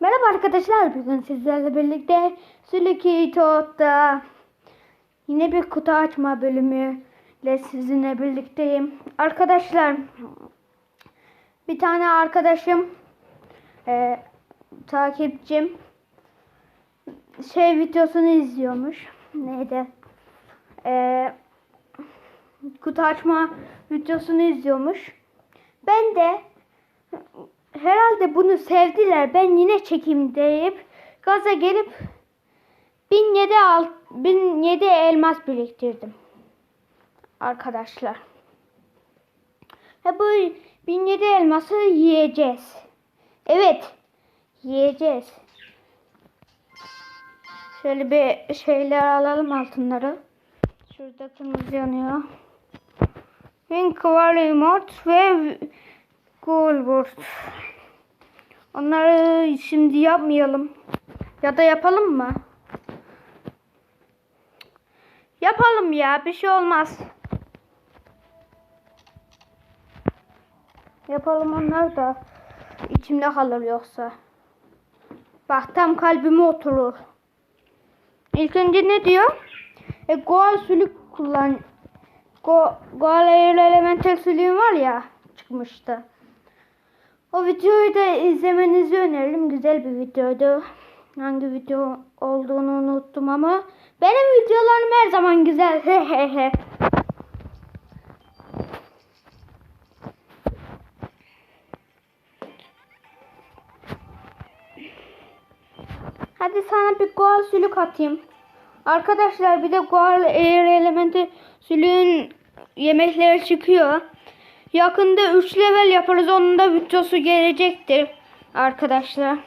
Merhaba arkadaşlar. Bugün sizlerle birlikte Sülükü Toad'da yine bir kutu açma bölümüyle sizinle birlikteyim. Arkadaşlar bir tane arkadaşım e, takipçim şey videosunu izliyormuş. Neydi? E, kutu açma videosunu izliyormuş. Ben de herhalde bunu sevdiler. Ben yine çekeyim deyip gaza gelip 1007 alt 1007 elmas biriktirdim. Arkadaşlar. Ve bu 1007 elması yiyeceğiz. Evet. Yiyeceğiz. Şöyle bir şeyler alalım altınları. Şurada kırmızı yanıyor. Pink Valimot ve Goldberg. Onları şimdi yapmayalım. Ya da yapalım mı? Yapalım ya. Bir şey olmaz. Yapalım onlar da içimde kalır yoksa. Bak tam kalbime oturur. İlk önce ne diyor? E, Goal sülük kullan. Go, Goal Elemental sülüğüm var ya çıkmıştı. O videoyu da izlemenizi öneririm. Güzel bir videoydu. Hangi video olduğunu unuttum ama benim videolarım her zaman güzel. Hadi sana bir goal sülük atayım. Arkadaşlar bir de goal air elementi sülüğün yemekleri çıkıyor. Yakında 3 level yaparız. Onun da videosu gelecektir arkadaşlar.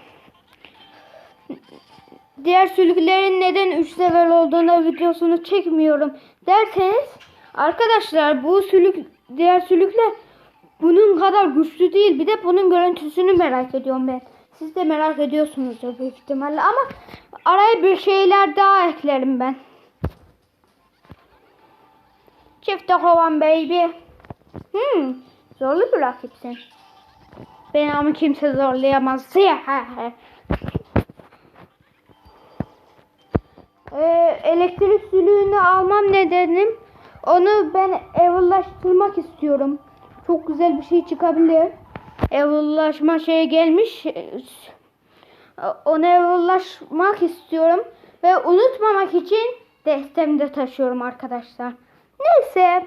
Diğer sülüklerin neden 3 level olduğunda videosunu çekmiyorum derseniz arkadaşlar bu sülük diğer sülükler bunun kadar güçlü değil. Bir de bunun görüntüsünü merak ediyorum ben. Siz de merak ediyorsunuzdur büyük ihtimalle ama araya bir şeyler daha eklerim ben. Çifte kovan baby. Hmm, zorlu bir rakipsin. Beni ama kimse zorlayamaz. ee, elektrik sülüğünü almam nedenim onu ben evlaştırmak istiyorum. Çok güzel bir şey çıkabilir. Evlaşma şeye gelmiş. Onu evlaşmak istiyorum. Ve unutmamak için destemde taşıyorum arkadaşlar. Neyse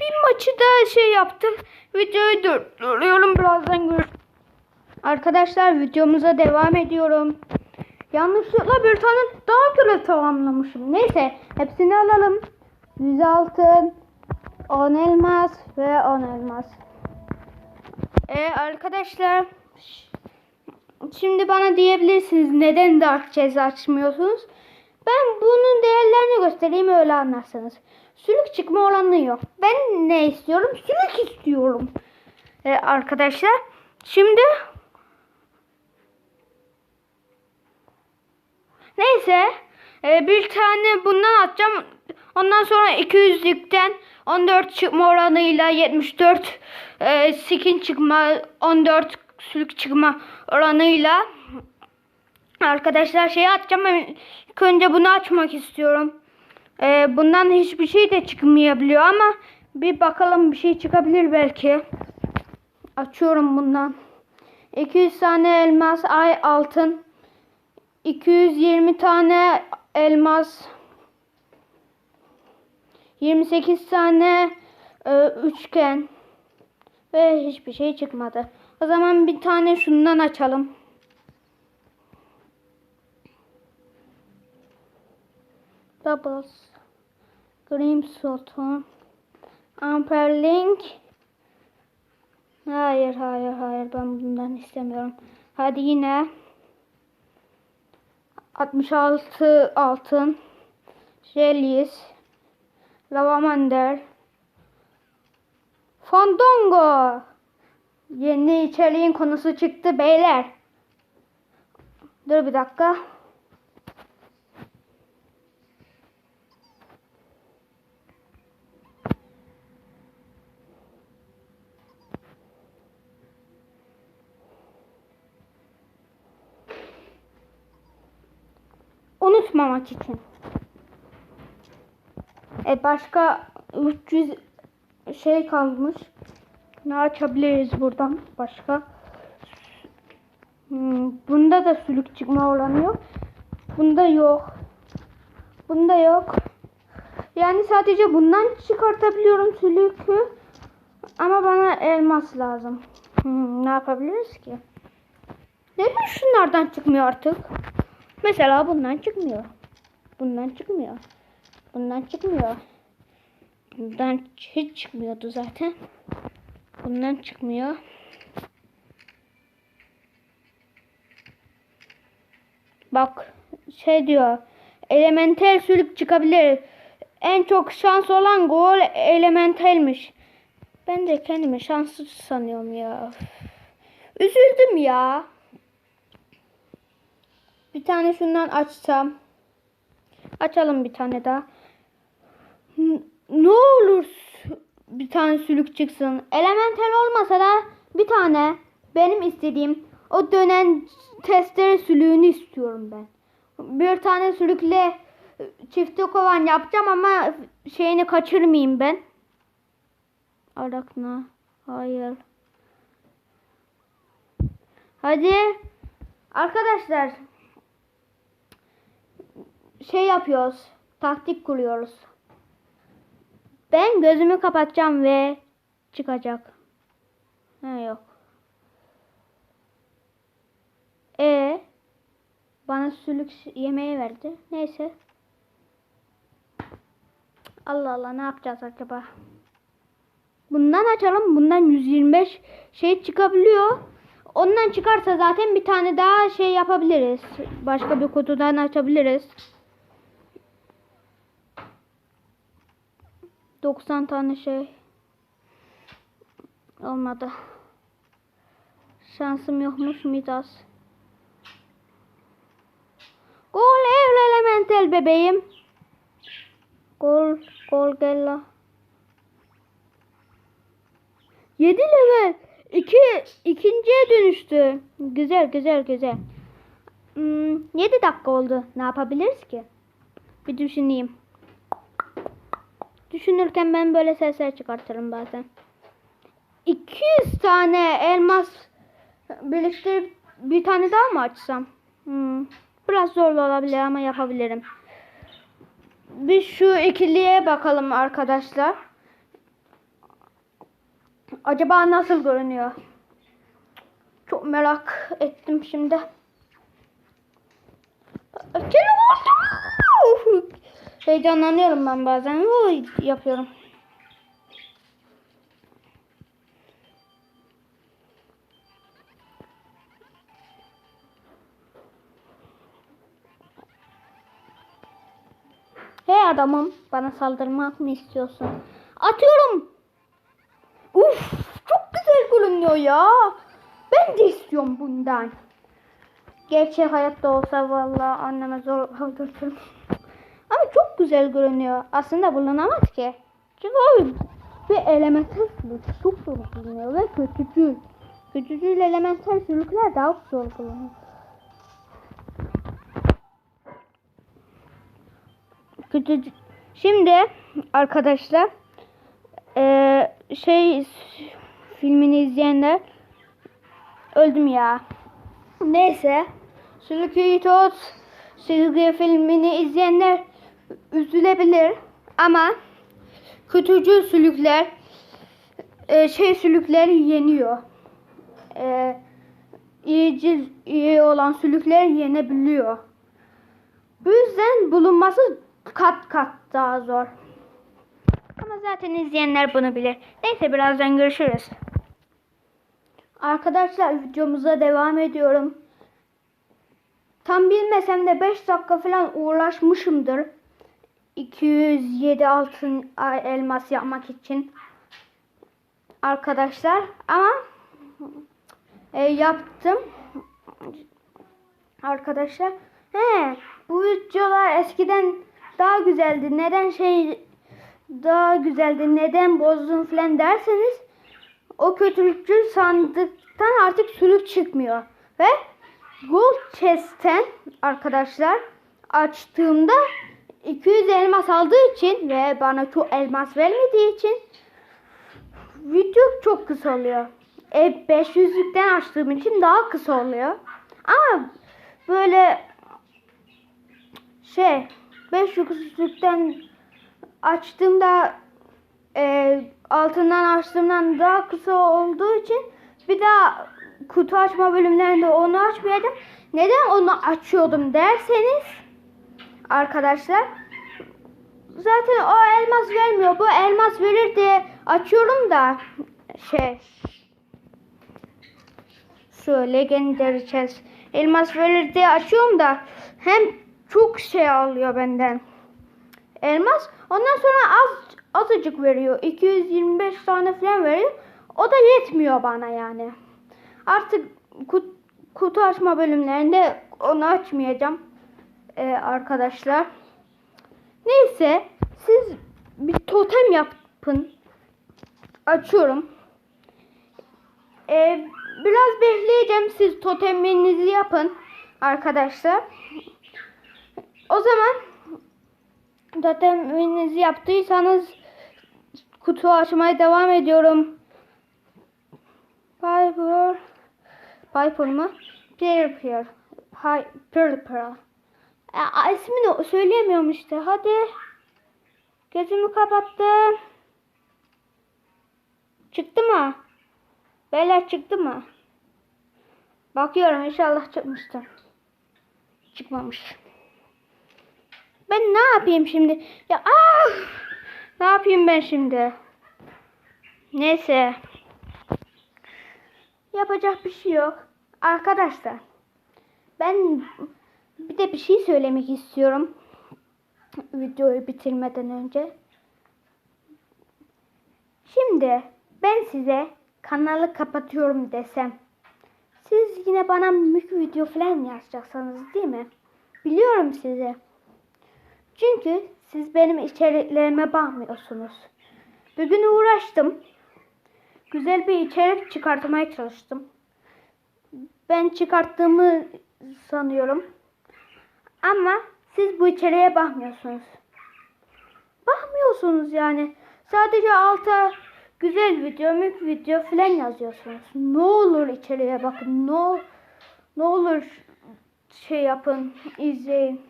bir maçı da şey yaptım. Videoyu durduruyorum birazdan gör. Arkadaşlar videomuza devam ediyorum. Yanlışlıkla bir tane daha görev tamamlamışım. Neyse hepsini alalım. 100 altın, 10 elmas ve 10 elmas. Ee, arkadaşlar şimdi bana diyebilirsiniz neden Dark Chest açmıyorsunuz? Ben bunun değerlerini göstereyim öyle anlarsınız. Sülük çıkma oranı yok. Ben ne istiyorum? Sülük istiyorum. Ee, arkadaşlar. Şimdi neyse e, bir tane bundan atacağım. Ondan sonra 200'lükten 14 çıkma oranıyla 74 e, skin çıkma 14 sülük çıkma oranıyla arkadaşlar şey atacağım. İlk önce bunu açmak istiyorum. Ee, bundan hiçbir şey de çıkmayabiliyor ama bir bakalım bir şey çıkabilir belki. Açıyorum bundan. 200 tane elmas, ay altın. 220 tane elmas. 28 tane e, üçgen. Ve hiçbir şey çıkmadı. O zaman bir tane şundan açalım. Doubles. Grim Sultan. Amperlink. Hayır hayır hayır ben bundan istemiyorum. Hadi yine. 66 altın. Jelis. Lavamander. Fandongo. Yeni içeriğin konusu çıktı beyler. Dur bir dakika. Unutmamak için. E başka 300 şey kalmış. Ne açabiliriz buradan başka? Hmm, bunda da sülük çıkma oranı yok. Bunda yok. Bunda yok. Yani sadece bundan çıkartabiliyorum sülükü. Ama bana elmas lazım. Hmm, ne yapabiliriz ki? Neden şunlardan çıkmıyor artık? Mesela bundan çıkmıyor. Bundan çıkmıyor. Bundan çıkmıyor. Bundan hiç çıkmıyordu zaten. Bundan çıkmıyor. Bak şey diyor. Elementel sülük çıkabilir. En çok şans olan gol elementelmiş. Ben de kendimi şanssız sanıyorum ya. Üzüldüm ya. Bir tane şundan açsam. Açalım bir tane daha. Ne olur bir tane sülük çıksın. Elementel olmasa da bir tane benim istediğim o dönen testere sülüğünü istiyorum ben. Bir tane sülükle çifte kovan yapacağım ama şeyini kaçırmayayım ben. Arakna. Hayır. Hadi. Arkadaşlar. Şey yapıyoruz. Taktik kuruyoruz. Ben gözümü kapatacağım ve çıkacak. Ha yok. E bana sülük yemeği verdi. Neyse. Allah Allah ne yapacağız acaba? Bundan açalım. Bundan 125 şey çıkabiliyor. Ondan çıkarsa zaten bir tane daha şey yapabiliriz. Başka bir kutudan açabiliriz. 90 tane şey. Olmadı. Şansım yokmuş Midas. Gol ev elemental bebeğim. Gol, gol gel la. 7 level. 2 ikinciye dönüştü. Güzel güzel güzel. Hmm, 7 dakika oldu. Ne yapabiliriz ki? Bir düşüneyim. Düşünürken ben böyle sesler çıkartırım bazen. 200 tane elmas birleştirip bir tane daha mı açsam? Hmm, biraz zorlu olabilir ama yapabilirim. Bir şu ikiliye bakalım arkadaşlar. Acaba nasıl görünüyor? Çok merak ettim şimdi. Telefon! Heyecanlanıyorum ben bazen. Oy, yapıyorum. Hey adamım, bana saldırmak mı istiyorsun? Atıyorum. Uf, çok güzel görünüyor ya. Ben de istiyorum bundan. Gerçek hayatta olsa vallahi anneme zor aldırtırım. Ama çok güzel görünüyor. Aslında bulunamaz ki. Çünkü o bir elemental sülük. Çok zor bulunuyor ve kötücül. Kötücül elemental sülükler daha zor bulunuyor. Kötücül. Şimdi arkadaşlar eee, şey filmini izleyenler öldüm ya. Neyse. Sülükü Tot Sülükü filmini izleyenler üzülebilir ama kötücül sülükler e, şey sülükler yeniyor. E, iyici iyi olan sülükler yenebiliyor. Bu yüzden bulunması kat kat daha zor. Ama zaten izleyenler bunu bilir. Neyse birazdan görüşürüz. Arkadaşlar videomuza devam ediyorum. Tam bilmesem de 5 dakika falan uğraşmışımdır. 207 altın elmas yapmak için. Arkadaşlar ama e, yaptım. Arkadaşlar. He, bu videolar eskiden daha güzeldi. Neden şey daha güzeldi? Neden bozdun falan derseniz o kötülükçü sandıktan artık sülük çıkmıyor. Ve Gold Chest'ten arkadaşlar açtığımda 200 elmas aldığı için ve bana çok elmas vermediği için video çok kısa oluyor. E 500'lükten açtığım için daha kısa oluyor. Ama böyle şey 500'lükten açtığımda e, altından açtığımdan daha kısa olduğu için bir daha kutu açma bölümlerinde onu açmayacağım. Neden onu açıyordum derseniz arkadaşlar zaten o elmas vermiyor. Bu elmas verir diye açıyorum da şey şöyle Legendary Chest elmas verir diye açıyorum da hem çok şey alıyor benden elmas. Ondan sonra az azıcık veriyor. 225 tane falan veriyor. O da yetmiyor bana yani. Artık kut, kutu açma bölümlerinde onu açmayacağım. Ee, arkadaşlar. Neyse siz bir totem yapın. Açıyorum. Ee, biraz bekleyeceğim. Siz toteminizi yapın arkadaşlar. O zaman toteminizi yaptıysanız kutu açmaya devam ediyorum. Piper Piper mı? Piper. Hay Piper. E, ismini söyleyemiyorum işte. Hadi. Gözümü kapattım. Çıktı mı? Beyler çıktı mı? Bakıyorum inşallah çıkmıştır. Çıkmamış. Ben ne yapayım şimdi? Ya ah! Ne yapayım ben şimdi? Neyse. Yapacak bir şey yok. Arkadaşlar. Ben bir de bir şey söylemek istiyorum. Videoyu bitirmeden önce. Şimdi ben size kanalı kapatıyorum desem. Siz yine bana mük video falan yazacaksınız değil mi? Biliyorum sizi. Çünkü siz benim içeriklerime bakmıyorsunuz. Bugün uğraştım. Güzel bir içerik çıkartmaya çalıştım. Ben çıkarttığımı sanıyorum. Ama siz bu içeriğe bakmıyorsunuz. Bakmıyorsunuz yani. Sadece alta güzel video, mük video falan yazıyorsunuz. Ne olur içeriye bakın. Ne, ne olur şey yapın, izleyin.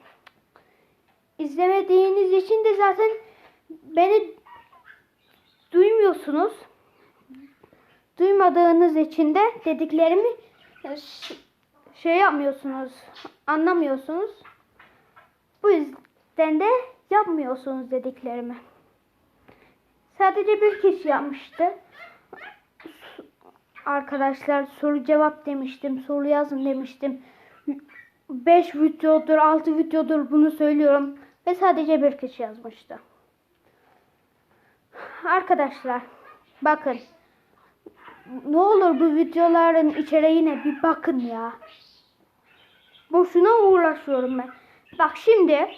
İzlemediğiniz için de zaten beni duymuyorsunuz. Duymadığınız için de dediklerimi ş- şey yapmıyorsunuz, anlamıyorsunuz. Bu yüzden de yapmıyorsunuz dediklerimi. Sadece bir kişi yapmıştı. Arkadaşlar soru cevap demiştim, soru yazın demiştim. 5 videodur, 6 videodur bunu söylüyorum. Ve sadece bir kişi yazmıştı. Arkadaşlar bakın. Ne olur bu videoların içeriğine bir bakın ya. Boşuna uğraşıyorum ben. Bak şimdi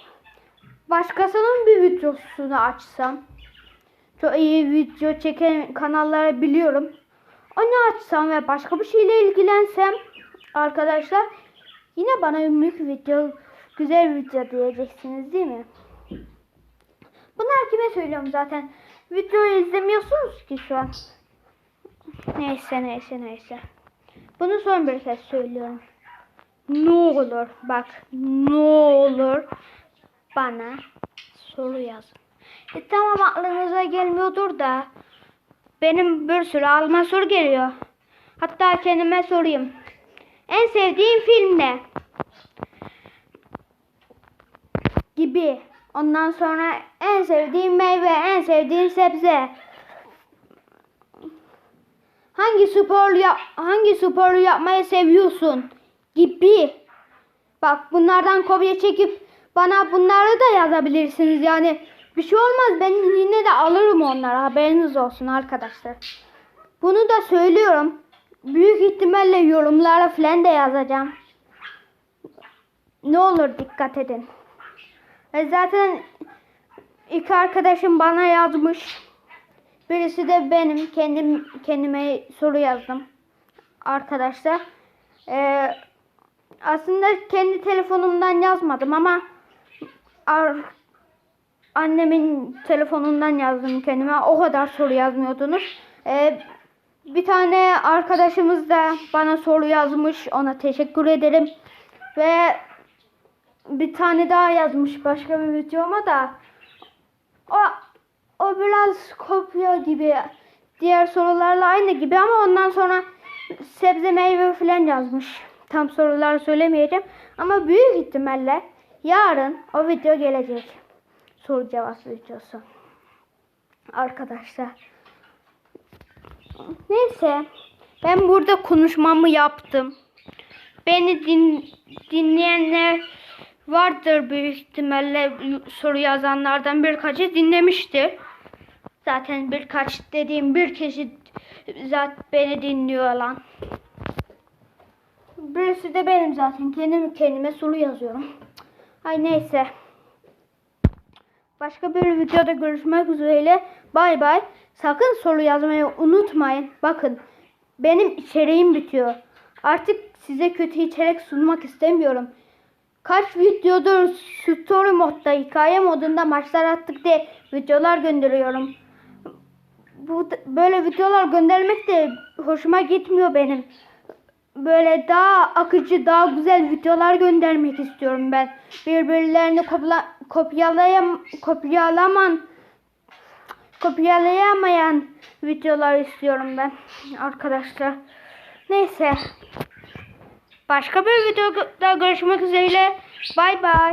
başkasının bir videosunu açsam çok iyi video çeken kanalları biliyorum. Onu açsam ve başka bir şeyle ilgilensem arkadaşlar yine bana ünlük video güzel video diyeceksiniz değil mi? Bunlar kime söylüyorum zaten. Videoyu izlemiyorsunuz ki şu an. Neyse neyse neyse. Bunu son bir kez söylüyorum. Ne olur bak ne olur bana soru yazın. E tamam aklınıza gelmiyordur da benim bir sürü alma soru geliyor. Hatta kendime sorayım. En sevdiğin film ne? Gibi. Ondan sonra en sevdiğin meyve, en sevdiğin sebze. Hangi spor yap hangi sporu yapmayı seviyorsun? Gibi. Bak bunlardan kopya çekip bana bunları da yazabilirsiniz. Yani bir şey olmaz. Ben yine de alırım onları. Haberiniz olsun arkadaşlar. Bunu da söylüyorum. Büyük ihtimalle yorumlara falan da yazacağım. Ne olur dikkat edin. Ve zaten iki arkadaşım bana yazmış. Birisi de benim kendim kendime soru yazdım. Arkadaşlar. Ee, aslında kendi telefonumdan yazmadım ama annemin telefonundan yazdım kendime. O kadar soru yazmıyordunuz. Ee, bir tane arkadaşımız da bana soru yazmış. Ona teşekkür ederim. Ve bir tane daha yazmış başka bir videoma da. O, o biraz kopya gibi. Diğer sorularla aynı gibi ama ondan sonra sebze meyve falan yazmış. Tam soruları söylemeyeceğim. Ama büyük ihtimalle yarın o video gelecek. Soru cevap videosu. Arkadaşlar. Neyse. Ben burada konuşmamı yaptım. Beni din, dinleyenler vardır büyük ihtimalle soru yazanlardan birkaçı dinlemiştir. Zaten birkaç dediğim bir kişi zaten beni dinliyor lan. Birisi de benim zaten. Kendim kendime soru yazıyorum. Ay neyse. Başka bir videoda görüşmek üzere. Bay bay. Sakın soru yazmayı unutmayın. Bakın benim içeriğim bitiyor. Artık size kötü içerik sunmak istemiyorum. Kaç videodur story modda, hikaye modunda maçlar attık diye videolar gönderiyorum. Bu böyle videolar göndermek de hoşuma gitmiyor benim. Böyle daha akıcı, daha güzel videolar göndermek istiyorum ben. Birbirlerini kopyalayam, kopyalaman, kopyalayamayan videolar istiyorum ben arkadaşlar. Neyse. Başka bir videoda görüşmek üzere. Bay bay.